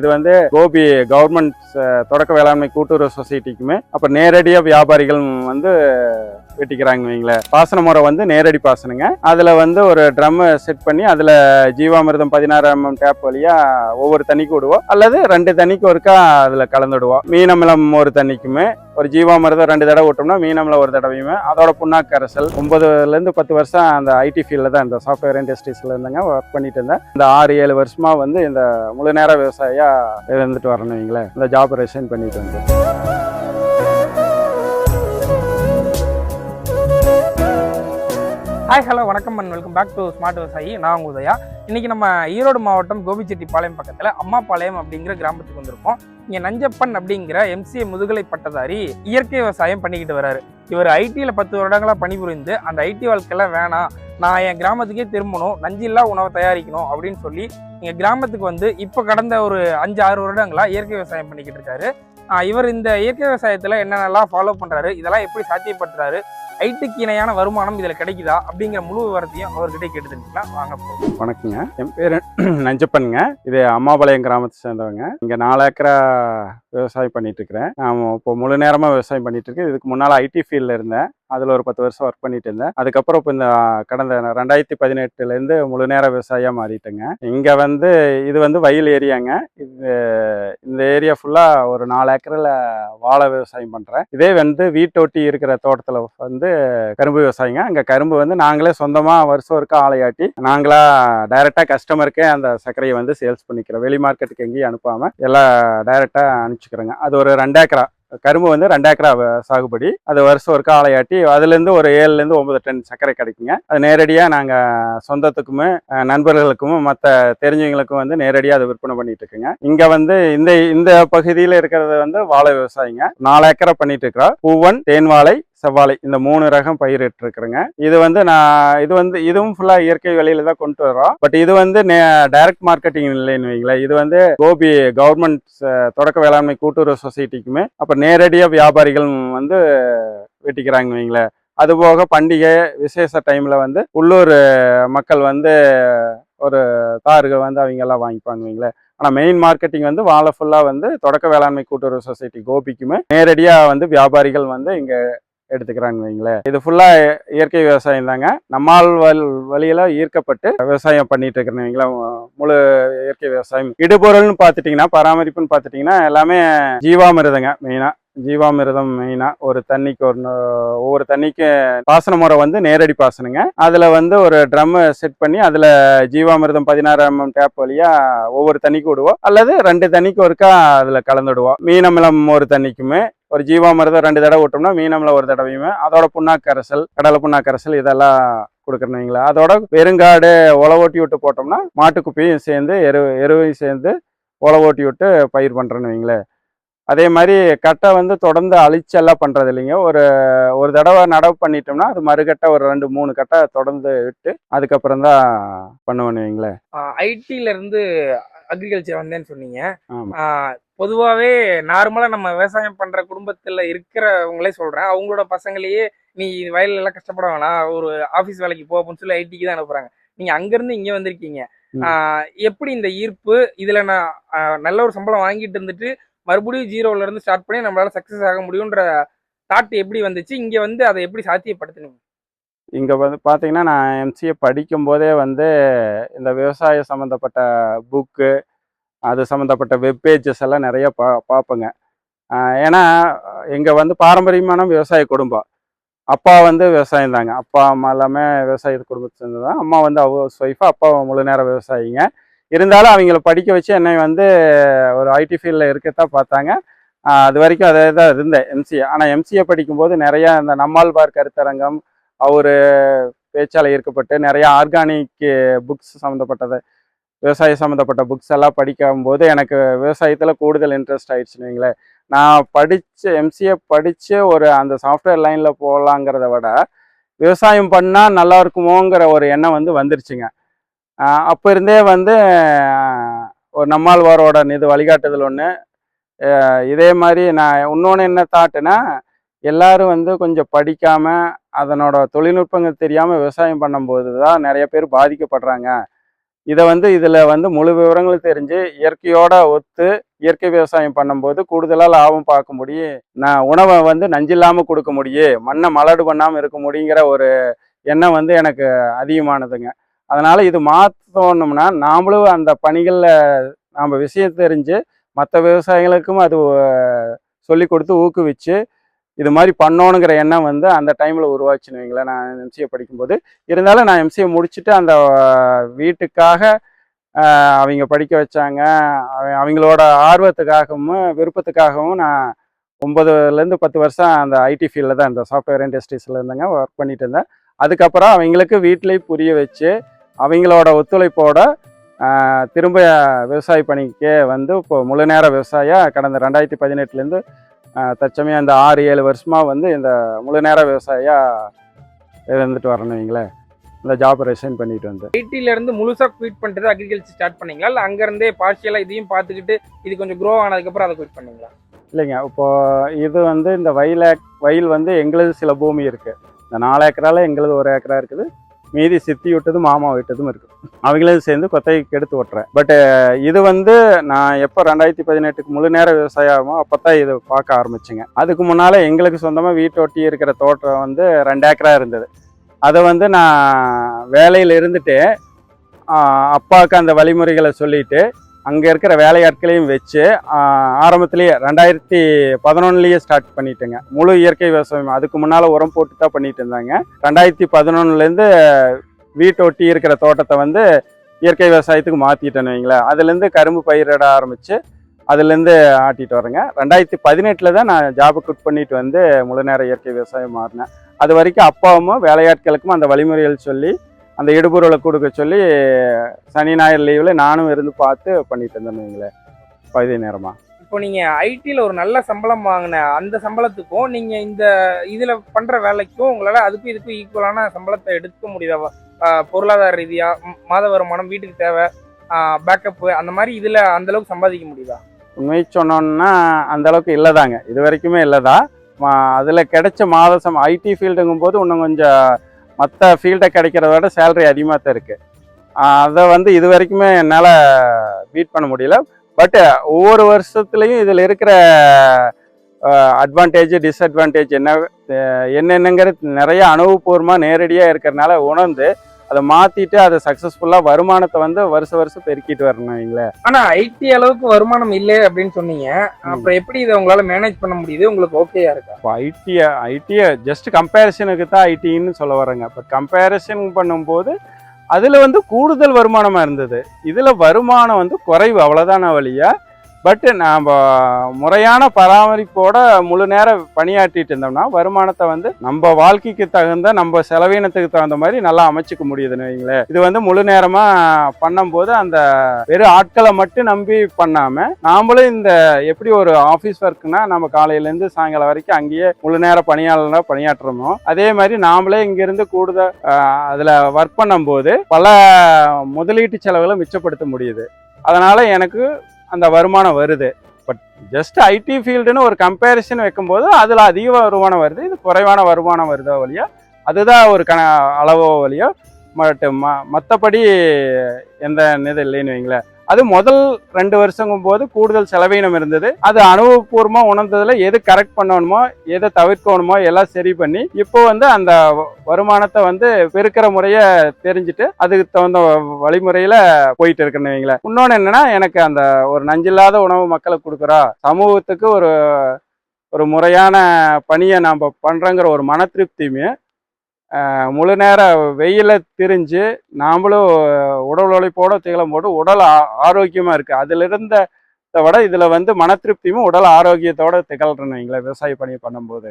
இது வந்து கோபி கவர்மெண்ட் தொடக்க வேளாண்மை கூட்டுறவு சொசைட்டிக்குமே அப்புறம் நேரடியாக வியாபாரிகள் வந்து வெட்டிக்கிறாங்க வைங்களேன் பாசன முறை வந்து நேரடி பாசனங்க. அதில் வந்து ஒரு ட்ரம் செட் பண்ணி அதில் ஜீவாமிர்தம் பதினாறு mm எம்எம் டேப் வழியாக ஒவ்வொரு தண்ணிக்கு விடுவோம். அல்லது ரெண்டு தண்ணிக்கு ஒருக்கா அதில் கலந்துடுவோம். மீனமிலம் ஒரு தண்ணிக்குமே ஒரு ஜீவாமிரதம் ரெண்டு தடவை விட்டோம்னா மீனமில் ஒரு தடவையுமே. அதோட புண்ணாக்கு அரசல் ஒன்பதுலேருந்து பத்து வருஷம் அந்த ஐடி ஃபீல்டில் தான் இந்த சாஃப்ட்வேர் இண்டஸ்ட்ரீஸில் இருந்தேங்க ஒர்க் பண்ணிட்டு இருந்தேன். இந்த ஆறு ஏழு வருஷமாக வந்து இந்த முழு நேர விவசாயியாக இருந்துட்டு வரணும் வைங்களேன். இந்த ஜாப் ரெசைன் பண்ணிட்டு வந்து ஹாய் ஹலோ வணக்கம் and welcome back to smart விவசாயி நான் உங்க உதயா. இன்னைக்கு நம்ம ஈரோடு மாவட்டம் கோபிச்செட்டிப்பாளையம் பக்கத்தில் அம்மாபாளையம் அப்படிங்கிற கிராமத்துக்கு வந்திருக்கோம். இங்கே நஞ்சப்பன் அப்படிங்கிற எம்சிஏ முதுகலை பட்டதாரி இயற்கை விவசாயம் பண்ணிக்கிட்டு வராரு. இவர் ஐடியில் பத்து வருடங்களா பணிபுரிந்து அந்த ஐடி வாழ்க்கையெல்லாம் வேணாம். நான் என் கிராமத்துக்கே திரும்பணும். நஞ்சில்லா உணவை தயாரிக்கணும் அப்படின்னு சொல்லி எங்கள் கிராமத்துக்கு வந்து இப்போ கடந்த ஒரு அஞ்சு ஆறு வருடங்களா இயற்கை விவசாயம் பண்ணிக்கிட்டு இருக்காரு. இவர் இந்த இயற்கை விவசாயத்தில் என்னென்னலாம் ஃபாலோ பண்ணுறாரு இதெல்லாம் எப்படி சாத்தியப்படுத்துறாரு ஐட்டுக்கு இணையான வருமானம் இதில் கிடைக்குதா அப்படிங்கிற முழு விவரத்தையும் அவர்கிட்ட கேட்டு தெரிஞ்சுக்கலாம். வாங்க போகும் வணக்கங்க. என் பேர் நஞ்சப்பனுங்க. இது அம்மாபாளையம் கிராமத்தை சேர்ந்தவங்க. இங்கே நாலு ஏக்கரா விவசாயம் பண்ணிட்டு இருக்கிறேன் நான் இப்போ முழு நேரமாக விவசாயம் பண்ணிட்டு இருக்கேன் இதுக்கு முன்னால் ஐடி ஃபீல்டில் இருந்தேன். அதில் ஒரு பத்து வருஷம் ஒர்க் பண்ணிட்டு இருந்தேன். அதுக்கப்புறம் இப்போ இந்த கடந்த ரெண்டாயிரத்தி பதினெட்டுலேருந்து முழு நேர விவசாயியாக மாறிட்டேங்க. இங்கே வந்து இது வந்து வயல் ஏரியாங்க. இது இந்த ஏரியா ஃபுல்லாக ஒரு நாலு ஏக்கரில் வாழை விவசாயம் பண்ணுறேன் இதே வந்து வீட்டொட்டி இருக்கிற தோட்டத்தில் வந்து கரும்பு விவசாயிங்க. அங்கே கரும்பு வந்து நாங்களே சொந்தமாக வருஷம் ஒருக்கா ஆலையாட்டி நாங்களாக டைரெக்டாக கஸ்டமருக்கே அந்த சர்க்கரையை வந்து சேல்ஸ் பண்ணிக்கிறோம். வெளி மார்க்கெட்டுக்கு எங்கேயும் அனுப்பாமல் எல்லாம் டைரெக்டாக அனுப்பிச்சிக்கிறோங்க. அது ஒரு ரெண்டு ஏக்கரா. கரும்பு வந்து ரெண்டு ஏக்கரா சாகுபடி. அது வருஷம் ஒருக்கா ஆலையாட்டி அதுலேருந்து ஒரு ஏழுலேருந்து ஒன்பது டன் சர்க்கரை கிடைக்குங்க. அது நேரடியாக நாங்கள் சொந்தத்துக்குமே நண்பர்களுக்கும் மற்ற தெரிஞ்சவங்களுக்கும் வந்து நேரடியாக அதை விற்பனை பண்ணிட்டு இருக்குங்க இங்கே வந்து இந்த இந்த பகுதியில் இருக்கிறது வந்து வாழை விவசாயிங்க. நாலு ஏக்கரை பண்ணிட்டு இருக்கிறோம் பூவன் தேன் வாழை செவ்வாழை இந்த மூணு ரகம் பயிரிட்டு இருக்கிறேங்க இது வந்து நான் இது வந்து இதுவும் ஃபுல்லாக இயற்கை விலையில தான் கொண்டு வரோம் பட் இது வந்து டைரக்ட் மார்க்கெட்டிங் இல்லைன்னு வைங்களேன். இது வந்து கோபி கவர்மெண்ட் தொடக்க வேளாண்மை கூட்டுறவு சொசைட்டிக்குமே அப்புறம் நேரடியாக வியாபாரிகள் வந்து வெட்டிக்கிறாங்க வைங்களேன். அதுபோக பண்டிகை விசேஷ டைமில் வந்து உள்ளூர் மக்கள் வந்து ஒரு தார்கள் வந்து அவங்க எல்லாம் வாங்கிப்பாங்க வைங்களேன். ஆனால் மெயின் மார்க்கெட்டிங் வந்து வாழை ஃபுல்லாக வந்து தொடக்க வேளாண்மை கூட்டுறவு சொசைட்டி கோபிக்குமே நேரடியாக வந்து வியாபாரிகள் வந்து இங்கே எடுத்துக்கிறாங்க வைங்களேன். இது ஃபுல்லாக இயற்கை விவசாயம் தாங்க. நம்மால் வல் வழியில் ஈர்க்கப்பட்டு விவசாயம் பண்ணிட்டு இருக்கிறேன் வைங்களா முழு இயற்கை விவசாயம். இடுபொருள்னு பார்த்துட்டிங்கன்னா பராமரிப்புன்னு பார்த்துட்டிங்கன்னா எல்லாமே ஜீவாமிருதங்க மெயினாக ஜீவாமிரதம் மெயினாக ஒரு தண்ணிக்கு ஒரு ஒவ்வொரு தண்ணிக்கு பாசன முறை வந்து நேரடி பாசனங்க. அதில் வந்து ஒரு ட்ரம்மு செட் பண்ணி அதில் ஜீவாமிரதம் பதினாறு mm எம்எம் டேப் வழியாக ஒவ்வொரு தண்ணிக்கு விடுவோம். அல்லது ரெண்டு தண்ணிக்கு ஒருக்கா அதில் கலந்துடுவோம். மீனமிலம் ஒரு தண்ணிக்குமே ஒரு ஜீவாமிரதம் ரெண்டு தடவை விட்டோம்னா மீனமில் ஒரு தடவையுமே. அதோட புண்ணாக்கரசல் கடலை புண்ணாக்கரசல் இதெல்லாம் கொடுக்குறேன் வைங்களேன் அதோட வெறுங்காடு ஓட்டி விட்டு போட்டோம்னா மாட்டுக்குப்பையும் சேர்ந்து எரு எருவையும் சேர்ந்து உழவோட்டி விட்டு பயிர் பண்ணுறேன்னு வைங்களேன் அதே மாதிரி கட்டை வந்து தொடர்ந்து அழிச்செல்லாம் பண்ணுறது இல்லைங்க. ஒரு ஒரு தடவை நடவு பண்ணிட்டோம்னா அது மறுகட்டை ஒரு ரெண்டு மூணு கட்டை தொடர்ந்து விட்டு அதுக்கப்புறம் தான் பண்ணுவேன்னு வைங்களேன் ஐடியிலேருந்து இருந்து அக்ரிகல்ச்சர் வந்தேன்னு சொன்னீங்க. பொதுவாகவே நார்மலாக நம்ம விவசாயம் பண்ற குடும்பத்துல இருக்கிறவங்களே சொல்றேன். அவங்களோட பசங்களையே நீ வயல்ல எல்லாம் கஷ்டப்பட வேணாம். ஒரு ஆபீஸ் வேலைக்கு போ அப்படின்னு சொல்லி ஐடிக்கு தான் அனுப்புறாங்க. நீங்க அங்கிருந்து இங்க வந்திருக்கீங்க. எப்படி இந்த ஈர்ப்பு? இதுல நான் நல்ல ஒரு சம்பளம் வாங்கிட்டு இருந்துட்டு மறுபடியும் ஜீரோல இருந்து ஸ்டார்ட் பண்ணி நம்மளால சக்சஸ் ஆக முடியுன்ற தாட் எப்படி வந்துச்சு? இங்க வந்து அதை எப்படி சாத்தியப்படுத்துனீங்க? இங்கே வந்து பார்த்தீங்கன்னா நான் எம்சிஏ படிக்கும்போதே வந்து இந்த விவசாய சம்மந்தப்பட்ட புக்கு அது சம்மந்தப்பட்ட வெப் பேஜஸ் எல்லாம் நிறைய பா பார்ப்பேங்க ஏன்னா இங்கே வந்து பாரம்பரியமான விவசாய குடும்பம். அப்பா வந்து விவசாயம் தாங்க. அப்பா அம்மா எல்லாமே விவசாய குடும்பத்தை சேர்ந்து தான். அம்மா வந்து ஹவுஸ் ஒய்ஃபு அப்பா முழு நேரம் விவசாயிங்க. இருந்தாலும் அவங்கள படிக்க வச்சு என்னை வந்து ஒரு ஐடி ஃபீல்டில் இருக்கத்தான் பார்த்தாங்க. அது வரைக்கும் அதே தான் இருந்தேன் எம்சிஏ ஆனால் எம்சிஏ படிக்கும்போது நிறையா இந்த நம்மாழ்வார் கருத்தரங்கம் அவர் பேச்சால் ஈர்க்கப்பட்டு நிறைய ஆர்கானிக் புக்ஸ் சம்மந்தப்பட்டது விவசாய சம்மந்தப்பட்ட புக்ஸ் எல்லாம் படிக்கும்போது எனக்கு விவசாயத்தில் கூடுதல் இன்ட்ரெஸ்ட் ஆயிடுச்சுன்னு வைங்களேன். நான் படித்து எம்சிஏ படித்து ஒரு அந்த சாஃப்ட்வேர் லைனில் போகலாங்கிறத விட விவசாயம் பண்ணால் நல்லா இருக்குமோங்கிற ஒரு எண்ணம் வந்து வந்துருச்சுங்க. அப்போ இருந்தே வந்து ஒரு நம்மாழ்வாரோட இது வழிகாட்டுதல் ஒன்று இதே மாதிரி நான் இன்னொன்று என்ன தாட்டுனா எல்லாரும் வந்து கொஞ்சம் படிக்காம அதனோட தொழில்நுட்பங்கள் தெரியாம விவசாயம் பண்ணும்போது தான் நிறைய பேர் பாதிக்கப்படுறாங்க. இதை வந்து இதில் வந்து முழு விவரங்களும் தெரிஞ்சு இயற்கையோட ஒத்து இயற்கை விவசாயம் பண்ணும்போது கூடுதலாக லாபம் பார்க்க முடியும் நான் உணவை வந்து நஞ்சில்லாமல் கொடுக்க முடியும் மண்ணை மலடு பண்ணாமல் இருக்க முடியுங்கிற ஒரு எண்ணம் வந்து எனக்கு அதிகமானதுங்க. அதனால் இது மாற்றணும்னா நாமளும் அந்த பணிகளில் நாம் விஷயம் தெரிஞ்சு மற்ற விவசாயிகளுக்கும் அது சொல்லி கொடுத்து ஊக்குவிச்சு இது மாதிரி பண்ணணுங்கிற எண்ணம் வந்து அந்த டைமில் உருவாச்சுன்னு வைங்களேன். நான் எம்சிஏ படிக்கும்போது. இருந்தாலும் நான் எம்சிஏ முடிச்சுட்டு அந்த வீட்டுக்காக அவங்க படிக்க வச்சாங்க. அவங்களோட ஆர்வத்துக்காகவும் விருப்பத்துக்காகவும் நான் ஒம்பதுலேருந்து பத்து வருஷம் அந்த ஐடி ஃபீல்டில் தான் இந்த சாஃப்ட்வேர் இண்டஸ்ட்ரீஸில் இருந்தேங்க ஒர்க் பண்ணிட்டு இருந்தேன். அதுக்கப்புறம் அவங்களுக்கு வீட்டிலேயே புரிய வச்சு அவங்களோட ஒத்துழைப்போட திரும்ப விவசாய பணிக்கே வந்து இப்போ முழு நேர விவசாயியாக கடந்த ரெண்டாயிரத்தி பதினெட்டுலேருந்து தற்சமயம் இந்த ஆறு ஏழு வருஷமாக வந்து இந்த முழு நேர விவசாயியாக இருந்துட்டு வரணும் வைங்களேன். இந்த ஜாப் ரிசைன் பண்ணிட்டு வந்து. ஐடில இருந்து முழுசா குவிட் பண்ணிட்டு அக்ரிகல்ச்சர் ஸ்டார்ட் பண்ணீங்களா? இல்ல அங்க இருந்தே பார்ஷியலா இதையும் பார்த்துக்கிட்டு இது கொஞ்சம் க்ரோ ஆனதுக்கு அப்புறம் அதை குவிட் பண்ணீங்களா? இல்லைங்க இப்போ இது வந்து இந்த வயல் வயல் வந்து எங்களுது சில பூமி இருக்கு. இந்த நாலு ஏக்கரால எங்களுது ஒரு ஏக்கரா இருக்குது. மீதி சித்தி விட்டதும் மாமா விட்டதும் இருக்கு அவங்களும் சேர்ந்து கொத்தைக்கு எடுத்து ஓட்டுறேன். பட் இது வந்து நான் எப்போ ரெண்டாயிரத்தி பதினெட்டுக்கு முழு நேர விவசாயமோ அப்போ தான் இது பார்க்க ஆரம்பிச்சுங்க. அதுக்கு முன்னால் எங்களுக்கு சொந்தமாக வீட்டொட்டி இருக்கிற தோட்டம் வந்து ரெண்டு ஏக்கரா இருந்தது. அதை வந்து நான் வேலையில் இருந்துட்டு அப்பாவுக்கு அந்த வழிமுறைகளை சொல்லிட்டு அங்கே இருக்கிற வேலையாட்களையும் வச்சு ஆரம்பத்துலேயே ரெண்டாயிரத்தி பதினொன்னுலேயே ஸ்டார்ட் பண்ணிட்டேங்க. முழு இயற்கை விவசாயம் அதுக்கு முன்னால் உரம் போட்டு தான் பண்ணிட்டு இருந்தாங்க. ரெண்டாயிரத்தி பதினொன்னுலேருந்து வீட்டை ஒட்டி இருக்கிற தோட்டத்தை வந்து இயற்கை விவசாயத்துக்கு மாற்றிட்டேன்னு வைங்களேன். அதுலேருந்து கரும்பு பயிரிட ஆரம்பித்து அதுலேருந்து ஆட்டிகிட்டு வரேங்க ரெண்டாயிரத்தி பதினெட்டில் தான் நான் ஜாபை குட் பண்ணிட்டு வந்து முழு நேர இயற்கை விவசாயம் மாறினேன். அது வரைக்கும் அப்பாவும் வேலையாட்களுக்கும் அந்த வழிமுறைகள் சொல்லி அந்த இடுபொருளை கொடுக்க சொல்லி சனி ஞாயிறு லீவில் நானும் இருந்து பார்த்து பண்ணிட்டு இருந்தேன்னு வைங்களேன் பகுதி நேரமாக இப்போ நீங்க ஐடில ஒரு நல்ல சம்பளம் வாங்கின அந்த சம்பளத்துக்கும் நீங்க இந்த இதுல பண்ற வேலைக்கும் உங்களால அதுக்கும் இதுக்கும் ஈக்குவலான சம்பளத்தை எடுக்க முடியுதா? பொருளாதார ரீதியா ம், மாத வருமானம் வீட்டுக்கு தேவை பேக்கப் அந்த மாதிரி இதுல அந்த அளவுக்கு சம்பாதிக்க முடியுதா? உண்மை சொன்னோன்னா அந்த அளவுக்கு இல்லைதாங்க. இது வரைக்குமே இல்லைதான் அதில் கிடைச்ச மாத சம் ஐடி ஃபீல்டுங்கும் போது இன்னும் கொஞ்சம் மற்ற ஃபீல்டை கிடைக்கிறத விட சேலரி அதிகமாக தான் இருக்குது அதை வந்து இது வரைக்குமே என்னால் பீட் பண்ண முடியல. பட் ஒவ்வொரு வருஷத்துலேயும் இதில் இருக்கிற அட்வான்டேஜ் டிஸ்அட்வான்டேஜ் என்ன என்னென்னங்கிறது நிறைய அனுபவபூர்வமாக நேரடியாக இருக்கிறனால உணர்ந்து அதை மாற்றிட்டு அதை சக்ஸஸ்ஃபுல்லாக வருமானத்தை வந்து வருஷ வருஷம் பெருக்கிட்டு வரணும் வைங்களேன் ஆனா ஐடி அளவுக்கு வருமானம் இல்லை அப்படின்னு சொன்னீங்க. அப்புறம் எப்படி இதை உங்களால மேனேஜ் பண்ண முடியுது? உங்களுக்கு ஓகேயா இருக்கா? இப்போ ஐடியை ஐடியை ஜஸ்ட் கம்பேரிசனுக்கு தான் ஐடின்னு சொல்ல வரேங்க பட் கம்பேரிசன் பண்ணும்போது அதில் வந்து கூடுதல் வருமானமாக இருந்தது. இதில் வருமானம் வந்து குறைவு. அவ்வளோதான வழியா? பட்டு நாம் முறையான பராமரிப்போட முழு நேரம் பணியாற்றிட்டு இருந்தோம்னா வருமானத்தை வந்து நம்ம வாழ்க்கைக்கு தகுந்த நம்ம செலவீனத்துக்கு தகுந்த மாதிரி நல்லா அமைச்சிக்க முடியுதுன்னு வைங்களேன் இது வந்து முழு நேரமாக பண்ணும்போது அந்த வெறும் ஆட்களை மட்டும் நம்பி பண்ணாமல் நாமளும் இந்த எப்படி ஒரு ஆஃபீஸ் ஒர்க்குனா நம்ம காலையிலேருந்து சாயங்காலம் வரைக்கும் அங்கேயே முழு நேர பணியாளராக பணியாற்றுறோமோ அதே மாதிரி நாமளே இங்கேருந்து கூடுதல் அதில் ஒர்க் பண்ணும்போது பல முதலீட்டு செலவுகளை மிச்சப்படுத்த முடியுது. அதனால் எனக்கு அந்த வருமானம் வருது. பட் ஜஸ்ட் ஐடி ஃபீல்டுன்னு ஒரு கம்பேரிசன் வைக்கும்போது அதில் அதிக வருமானம் வருது. இது குறைவான வருமானம் வருதோ வழியா அதுதான் ஒரு கண அளவோ வழியோ. பட் ம மற்றபடி எந்த இது இல்லைன்னு வைங்களேன். அது முதல் ரெண்டு வருஷங்கும் போது கூடுதல் செலவீனம் இருந்தது. அது அனுபவபூர்வமாக உணர்ந்ததுல எது கரெக்ட் பண்ணணுமோ எதை தவிர்க்கணுமோ எல்லாம் சரி பண்ணி இப்போ வந்து அந்த வருமானத்தை வந்து பெருக்கிற முறையை தெரிஞ்சுட்டு அதுக்கு தகுந்த வ- வழிமுறையில போயிட்டு இருக்குன்னு வைங்களேன். இன்னொன்று என்னன்னா எனக்கு அந்த ஒரு நஞ்சில்லாத உணவு மக்களுக்கு கொடுக்குறா சமூகத்துக்கு ஒரு ஒரு முறையான பணியை நாம் பண்ணுறோங்கிற ஒரு மன திருப்தியுமே முழு நேர வெயில திரிஞ்சு நாமளும் உடல் உழைப்போட தீளம் போட்டு உடல் ஆ- ஆரோக்கியமா இருக்கு. அதுல இருந்த விட இதுல வந்து மன திருப்தியும் உடல் ஆரோக்கியத்தோட திகழ்றேன்னு வைங்களேன். விவசாய பணி பண்ணும்போது.